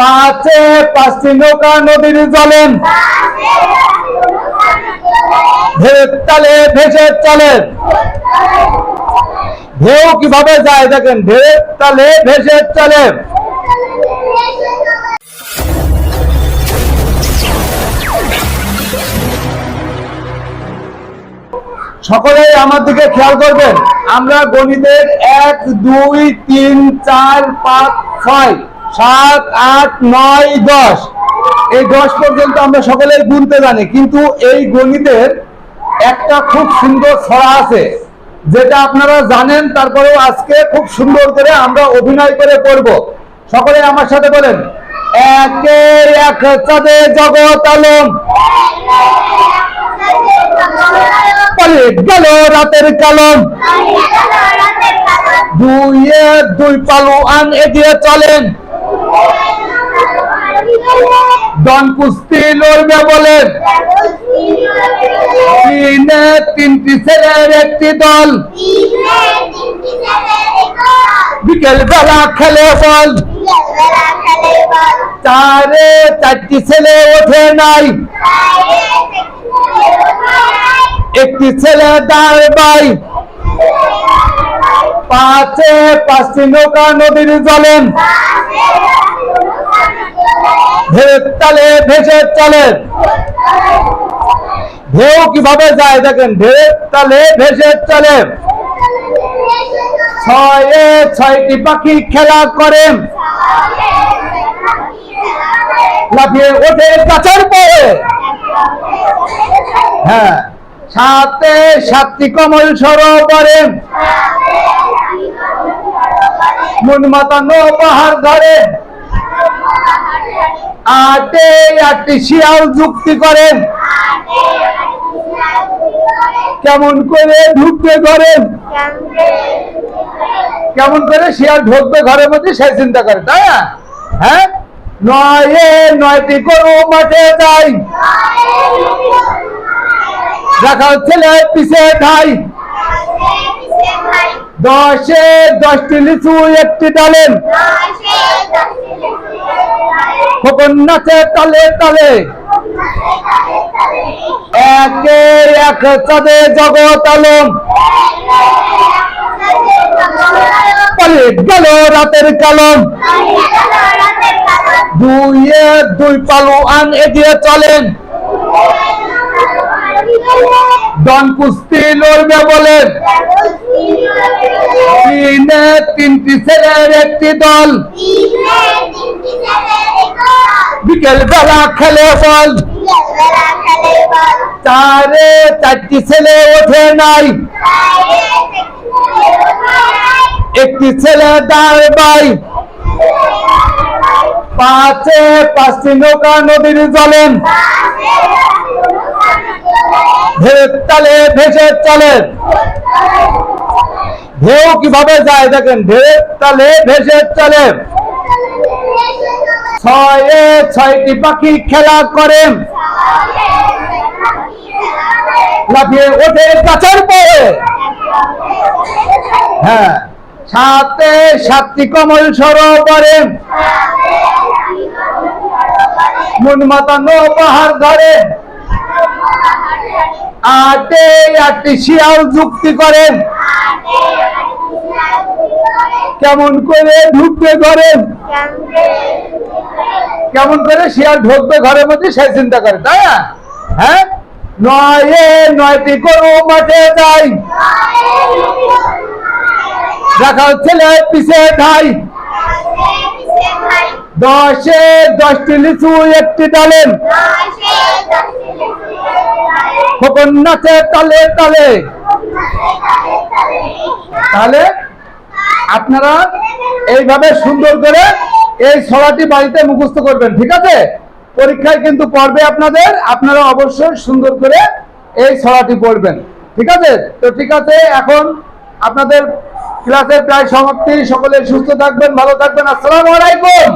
পাঁচে পাঁচটি নৌকা নদীর জলে। ঢেউয়ের তালে ভেসে চলে। ঢেউ কীভাবে যায় দেখেন ঢেউয়ের তালে ভেসে চলেন সকলেই আমার দিকে খেয়াল করবেন, আমরা গণিতের এক, দুই, তিন, চার, পাঁচ, ছয়। সাত, আট, নয়, দশ। এই দশ পর্যন্ত আমরা সকলেই গুনতে জানি, কিন্তু এই গণিতের একটা খুব সুন্দর ছড়া আছে। যেটা আপনারা জানেন, তারপরেও আজকে খুব সুন্দর করে আমরা অভিনয় করে করব সকলে আমার সাথে বলেন, একে এক চাঁদে জগৎ আলম। গেল রাতের কালম। দুইয়ে দুই পালু আন এগিয়ে চলেন। ডন কুস্তি লড়বে বলেন তিনে তিনটি ছেলের একটি দল। বিকেল বেলা খেলে বল। চারে চারটি ছেলে ওঠে নাই। একটি ছেলে দাঁড় বাই। পাঁচে পাঁচটি নৌকা নদীর জলেন ঢেউয়ের তালে ভেসে চলে। ঢেউ কীভাবে যায় দেখেন ঢেউয়ের তালে ভেসে চলে। ছয়ে ছয়টি পাখি খেলা করে। লাফিয়ে ওঠে গাছের পরে। হ্যাঁ সাথে সাতটি কমল সরোবরে মন মাতানো পাহাড় ধরে। আটে আটটি শিয়াল যুক্তি করেন। কেমন করে ঢুকবে ঘরে? কেমন করে শিয়াল ঢুকবে ঘরের মধ্যে, সে চিন্তা করে, তাই না? হ্যাঁ? নয়ে নয়টি গরু মাঠে যাই। দেখা ছেলে পিছে ঠাই। দশে দশটি লিচু একটি ডালেন খোকন নাচে তালে তালে। একে এক চাঁদে জগৎ আলম। পালে গেল রাতের কালম। দুইয়ে দুই পালু আন এগিয়ে চলেন। ডন কুস্তি লড়বে বলেন। তিনে তিনটি ছেলের একটি দল। বিকেল বেলা খেলে বল। চারে চারটি ছেলে ওঠে নাই। একটি ছেলে দাঁড় বাই। পাঁচে পাঁচটি নৌকা নদীর জলেন ঢেউয়ের তালে ভেসে চলে। ঢেউ কীভাবে যায় দেখেন? ঢেউয়ের তালে ভেসে চলে। ছয়ে ছয়টি পাখি খেলা করে। লাফিয়ে ওঠে গাছের পরে। হ্যাঁ সাথে সাতটি কমল সরোবরে মন মাতানো পাহাড় ধরে। আটে আটটি শিয়াল যুক্তি করেন কেমন করে ঢুকবে ঘরে কেমন করে? শিয়াল ঢুকবে ঘরের মধ্যে, সে চিন্তা করে, তাই না? হ্যাঁ? নয়ে নয়টি গরু মাঠে যাই। দেখা ছেলে পিছে ঠাই দশে দশটি লিচু একটি ডালেন খোকন নাচে তালে তালে। তাহলে আপনারা এইভাবে সুন্দর করে এই ছড়াটি বাড়িতে মুখস্থ করবেন, ঠিক আছে? পরীক্ষায় কিন্তু পড়বে আপনাদের, আপনারা অবশ্যই সুন্দর করে এই ছড়াটি পড়বেন, ঠিক আছে? তো ঠিক আছে, এখন আপনাদের ক্লাসের প্রায় সমাপ্তি, সকলে সুস্থ থাকবেন, ভালো থাকবেন, আসসালামু আলাইকুম!